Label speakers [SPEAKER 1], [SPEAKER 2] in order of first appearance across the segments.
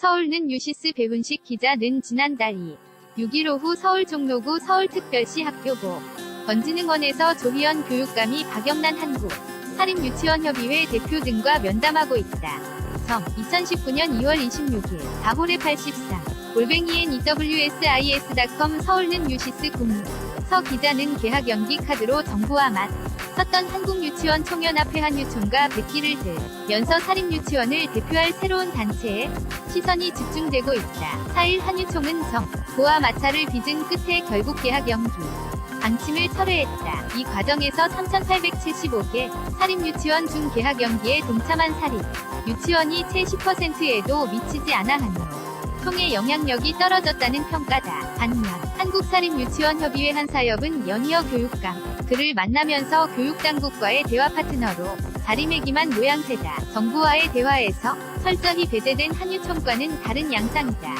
[SPEAKER 1] 서울는 유시스 배훈식 기자는 지난달 2, 6일 오후 서울 종로구 서울특별시 학교보 건진흥원에서 조희연 교육감이 박영란 한국 사립유치원협의회 대표 등과 면담하고 있다. 성 2019년 2월 26일 다홀의 83 골뱅이 NEWSIS.com 서울는 유시스 국무 서 기자는 개학 연기 카드로 정부와 맞 섰던 한국유치원 총연합회 한유총과 백기를 들면서 사립유치원을 대표할 새로운 단체에 시선이 집중되고 있다. 4일 한유총은 정, 고와 마찰을 빚은 끝에 결국 개학 연기 방침을 철회했다. 이 과정에서 3,875개 사립유치원 중 개학 연기에 동참한 사립 유치원이 채 10%에도 미치지 않아 한유 총의 영향력이 떨어졌다는 평가다. 반면 한국사립유치원협의회 한 사협은 연이어 교육감 그를 만나면서 교육당국과의 대화 파트너로 자리매김한 모양새다. 정부와의 대화에서 철저히 배제된 한유총과는 다른 양상이다.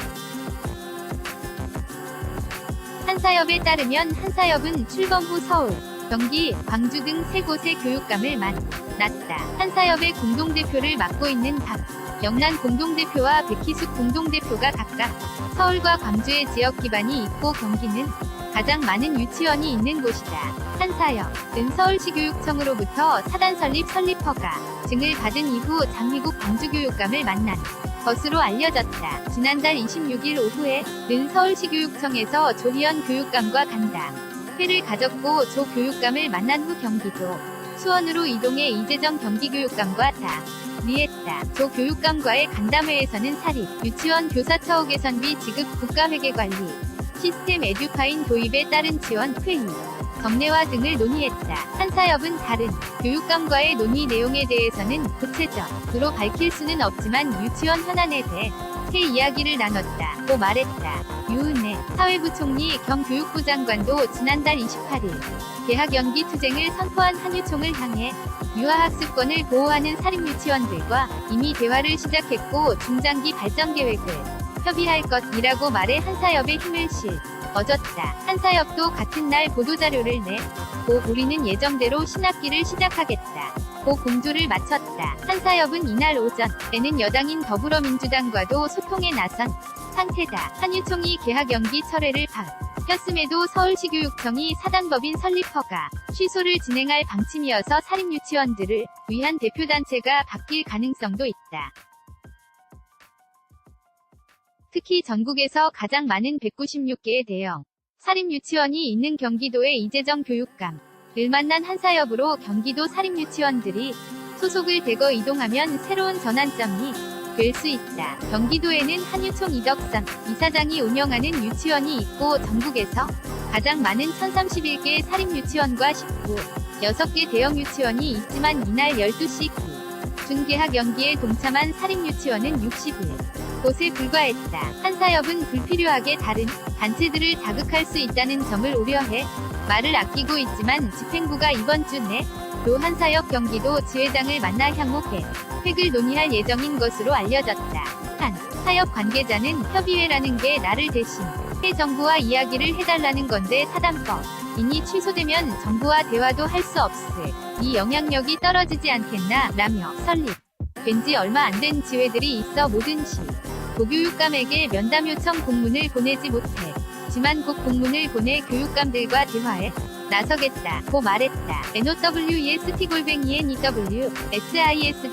[SPEAKER 1] 한사협에 따르면 한사협은 출범 후 서울, 경기, 광주 등 세 곳의 교육감을 만났다. 한사협의 공동대표를 맡고 있는 박, 영란 공동대표와 백희숙 공동대표가 각각 서울과 광주의 지역 기반이 있고 경기는 가장 많은 유치원이 있는 곳이다. 한사협은 서울시교육청으로부터 사단 설립 설립 허가 증을 받은 이후 장미국 광주교육감을 만난 것으로 알려졌다. 지난달 26일 오후에 는 서울시교육청에서 조희연 교육감과 간담 회를 가졌고 조 교육감을 만난 후 경기도 수원으로 이동해 이재정 경기교육감과 다 리했다. 조 교육감과의 간담회에서는 사립, 유치원 교사 처우 개선비 지급 국가회계관리, 시스템 에듀파인 도입에 따른 지원, 회의, 정례화 등을 논의했다. 한사협은 다른 교육감과의 논의 내용에 대해서는 구체적으로 밝힐 수는 없지만 유치원 현안에 대해 새 이야기를 나눴다 고 말했다. 유은혜 사회부총리 겸 교육부 장관도 지난달 28일 개학 연기 투쟁을 선포한 한유총을 향해 유아학습권을 보호하는 사립유치원들과 이미 대화를 시작했고 중장기 발전 계획을 협의할 것이라고 말해 한사협의 힘을 실 얻었다. 한사협도 같은 날 보도자료를 내, 고 우리는 예정대로 신학기를 시작하겠다. 고 공조를 마쳤다. 한사협은 이날 오전에는 여당인 더불어민주당과도 소통에 나선 상태다. 한유총이 개학 연기 철회를 밝혔음에도 서울시교육청이 사단법인 설립 허가 취소를 진행할 방침이어서 사립유치원들을 위한 대표단체가 바뀔 가능성도 있다. 특히 전국에서 가장 많은 196개의 대형 사립유치원이 있는 경기도의 이재정 교육감 을 만난 한사협으로 경기도 사립유치원들이 소속을 대거 이동하면 새로운 전환점이 될 수 있다. 경기도에는 한유총 이덕선 이사장이 운영하는 유치원이 있고 전국에서 가장 많은 1031개의 사립유치원과 19, 6개 대형 유치원이 있지만 이날 12시 기 준개학 연기에 동참한 사립유치원은 61. 곳에 불과했다. 한사협은 불필요하게 다른 단체들을 자극할 수 있다는 점을 우려해 말을 아끼고 있지만 집행부가 이번 주내도 한사협 경기도 지회장을 만나 향후 계획을 논의할 예정인 것으로 알려졌다. 한 사협 관계자는 협의회라는 게 나를 대신 해 정부와 이야기를 해달라는 건데 사단법 이니 취소되면 정부와 대화도 할 수 없을 이 영향력이 떨어지지 않겠나 라며 설립 된 지 얼마 안 된 지회들이 있어 모든 시 도교육감에게 면담 요청 공문을 보내지 못해 지만 곧 공문을 보내 교육감들과 대화에 나서겠다 고 말했다. NOWEST 골뱅이 NEW SIS